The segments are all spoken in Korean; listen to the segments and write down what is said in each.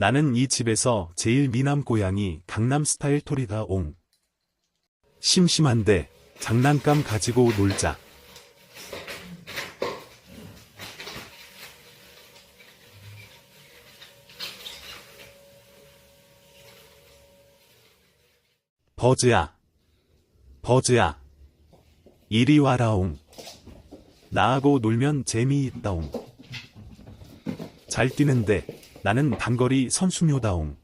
나는 이 집에서 제일 미남 고양이 강남 스타일 토리다 옹. 심심한데 장난감 가지고 놀자. 버즈야. 버즈야. 이리 와라옹. 나하고 놀면 재미있다옹. 잘 뛰는데 나는 단거리 선수묘다옹.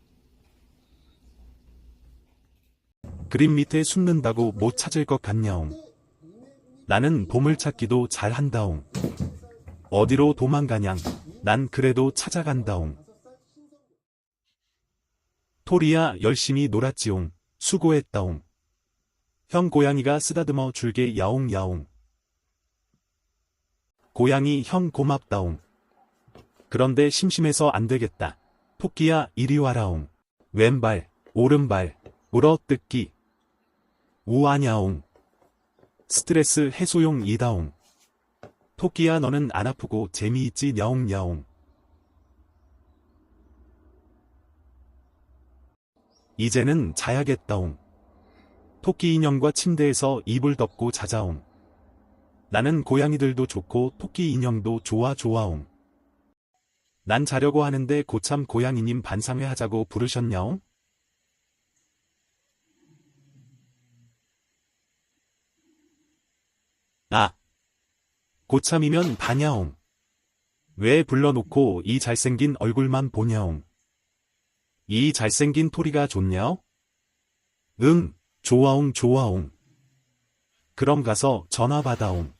그림 밑에 숨는다고 못 찾을 것 같냐옹. 나는 보물찾기도 잘한다옹. 어디로 도망가냥 난 그래도 찾아간다옹. 토리야 열심히 놀았지옹. 수고했다옹. 형 고양이가 쓰다듬어 줄게 야옹야옹. 고양이 형 고맙다옹. 그런데 심심해서 안 되겠다. 토끼야 이리 와라옹. 왼발, 오른발, 물어뜯기. 우아냐옹. 스트레스 해소용 이다옹. 토끼야 너는 안 아프고 재미있지 야옹야옹. 이제는 자야겠다옹. 토끼 인형과 침대에서 이불 덮고 자자옹. 나는 고양이들도 좋고 토끼 인형도 좋아 좋아옹. 난 자려고 하는데 고참 고양이님 반상회 하자고 부르셨냐옹? 아. 고참이면 다냐옹. 왜 불러놓고 이 잘생긴 얼굴만 보냐옹. 이 잘생긴 토리가 좋냐옹? 응, 좋아옹 좋아옹. 그럼 가서 전화 받아옹.